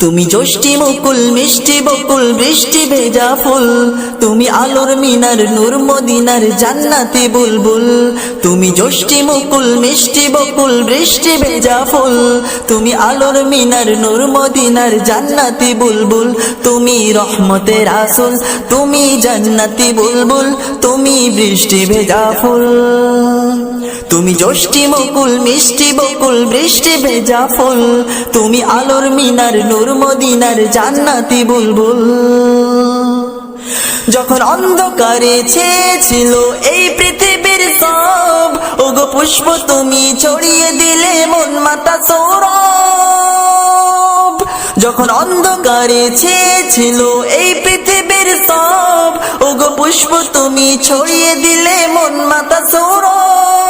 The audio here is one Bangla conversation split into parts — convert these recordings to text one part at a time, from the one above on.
তুমি জ্যোষ্ঠী মুকুল মিষ্টি বকুল, বৃষ্টি ভেজা ফুল। তুমি আলোর মিনার, নূর মদিনার জান্নাতি বুলবুল। তুমি জ্যোষ্ঠী মুকুল মিষ্টি বকুল, বৃষ্টি ভেজা ফুল। তুমি আলোর মিনার, নূর মদিনার জান্নাতি বুলবুল। তুমি রহমতের আসল তুমি জান্নাতি বুলবুল। তুমি বৃষ্টি ভেজা ফুল। তুমি জ্যোষ্ঠী মুকুল মিষ্টি বকুল, বৃষ্টি ভেজা ফুল। তুমি আলোর মিনার, নূর মদিনার জান্নাতি বুলবুল। যখন অন্ধকারে ছেয়েছিল এই পৃথিবীর সব, ওগো পুষ্প তুমি ছড়িয়ে দিলে মন মাতা সৌরভ। যখন অন্ধকারে ছেয়েছিল এই পৃথিবীর সব, ওগো পুষ্প তুমি ছড়িয়ে দিলে মন মাতা সৌরভ।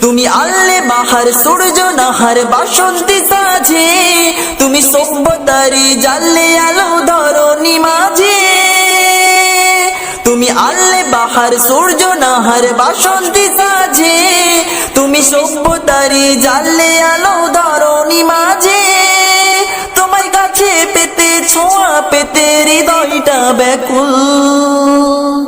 তুমি আল্লে বাহার, সূর্য নাহার, বাসন্তী সাজে। তুমি সভ্যতারি জানলে আলো ধরনি মাঝে। তুমি আল্লে বাহার, সূর্য নাহার, বাসন্তী সাজে। তুমি সভ্যতারি জানলে আলো ধরনি মাঝে। তোমার কাছে পেতে ছোঁয়া, পেতে হৃদয়টা ব্যাকুল।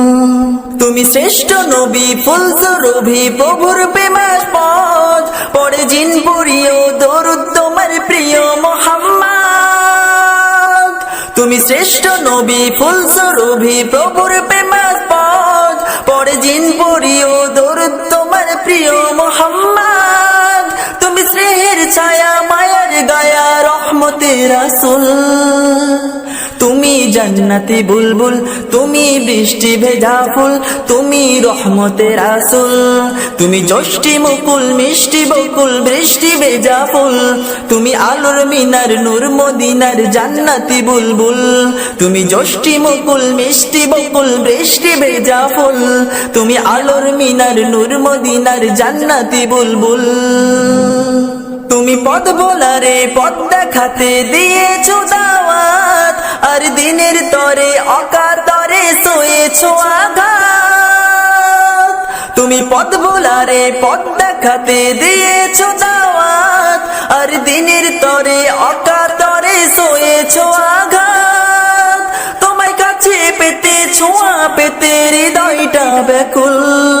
তুমি শ্রেষ্ঠ নবী ফুল রবি প্রভুর প্রেমাস পথ পরে জিন পুরিও দরুদ তোমার প্রিয় মোহাম্মদ। তুমি শ্রেষ্ঠ নবী ফুল রবি প্রভুর প্রেমাস পথ পরে জিন পুরিও দরুদ তোমার প্রিয় মোহাম্মদ। তুমি স্নেহের ছায়া, মায়ার গায়া রহমতের আসল তুমি জান্নাতি বুলবুল, তুমি বৃষ্টি ভেজা ফুল, তুমি রহমতের আসল। তুমি জ্যোষ্ঠী মুকুল, মিষ্টি বকুল, বৃষ্টি ভেজা ফুল। তুমি আলোর মিনার, নূর মদিনার জান্নাতি বুলবুল। তুমি জ্যোষ্ঠী মুকুল, মিষ্টি বকুল, বৃষ্টি ভেজা ফুল। তুমি আলোর মিনার, নূর মদিনার জান্নাতি বুলবুল। তুমি পদ বোলারে পদ দেখাতে দিয়েছ দাওয়াত পদ বোলারে পদ দেখাতে দিয়েছ দাওয়াত। আর দিনের তরে, অকাতরে শোয়েছ আঘাত। তোমায় কাছে পেতে, ছোঁয়া পেতে, হৃদয়টা ব্যাকুল।